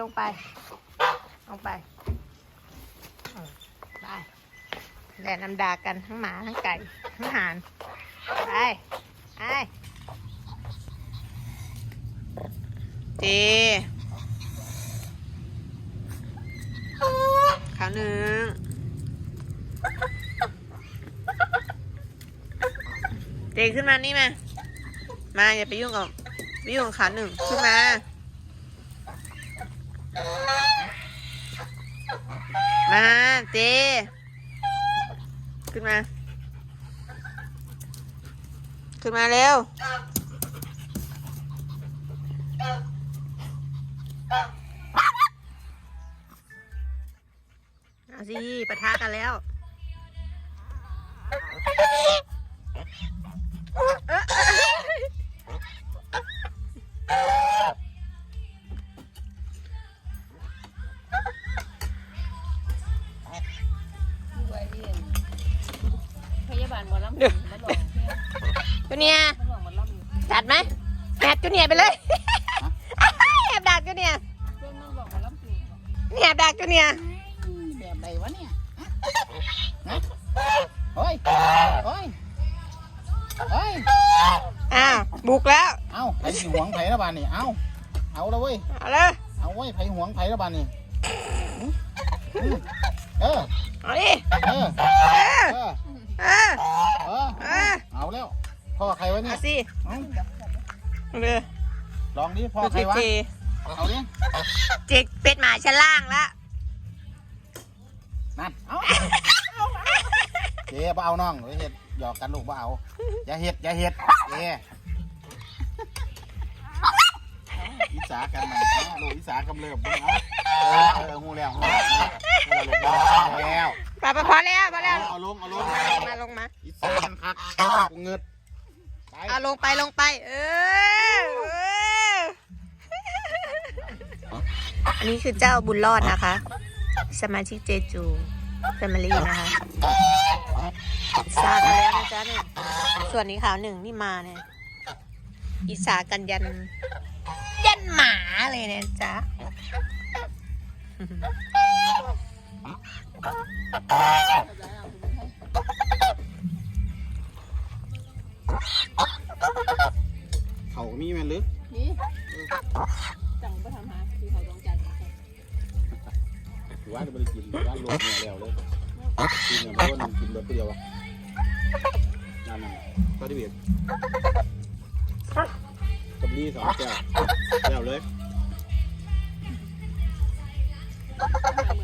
ลงไป ลงไปไปแดดนำดากันทั้งหมาทั้งไก่ทั้งห่านไปไปเจขาวหนึ่งเจขึ้นมานี่มา มาอย่าไปยุ่งกับไปยุ่งขาหนึ่งขึ้นมา มาเจขึ้นมา ขึ้นมาเร็ว เอาสิปะทะกันแล้ว บาลหมอลำมาหลอกเพื่อนจูเนียร์มาหลอกหมอลำอยู่จัดไหมแอบจูเนียร์ไปเลย แอบดักจูเนียร์เพื่อนมาหลอกหมอลำอยู่นี่แอบดักจูเนียร์แบบไหนวะเนี่ยฮะเฮ้ยเฮ้ยเฮ้ยอ้าวบุกแล้วเอ้าไผ่สิหวงไผ่ละบานนี่เอ้าเอาละเว้ยเอาเลยเอาเว้ยไผ่หวงไผ่ละบานนี่อืมอืมเออเอาดิเออเออ เออ เออ เออ เออ เอาแล้ว พ่อใครวะเนี่เอายสิเอ้าเอาเลยลองดิพ่อดูใครสิวะเจ เอาดิเจเป็ดหมาชั้นล่างละนั่นเอาเจ๊บ่เอาน้องเดี๋ยวเฮ็ดหยอกกันลูกบ่เอาอย่าเฮ็ดอย่าเฮ็ดเจ๊อิสากันมันเอาลูกอิสากำเริบเบิ่งเอาเออเออหูแล้วหูแล้วหูแล้วไปไปพอแล้วพอแล้วเอาลงเอาลงมาลงมา อิสากันคักกูเงิดไป เอาลงไปลงไป เออเอออันนี้คือเจ้าบุญรอดนะคะ สมาชิกเจจูแฟมิลี่นะคะสากแล้วนะจ๊ะเนี่ยส่วนนี้ขาวหนึ่งนี่มาเนี่ยอิสากันยัน ยันหมาเลยเนี่ยจ๊ะ มีแม่นหรือนี่จังไปทำหาคือเขาต้องจัดว่าจะไม่ได้กินว่าลงเนี่ยแล้วเลยกินเนี่ยมันก็กินแบบเดียวอะนั่นน่ะก็ได้เบียดกับนี่สองแก้วแล้วเลยหา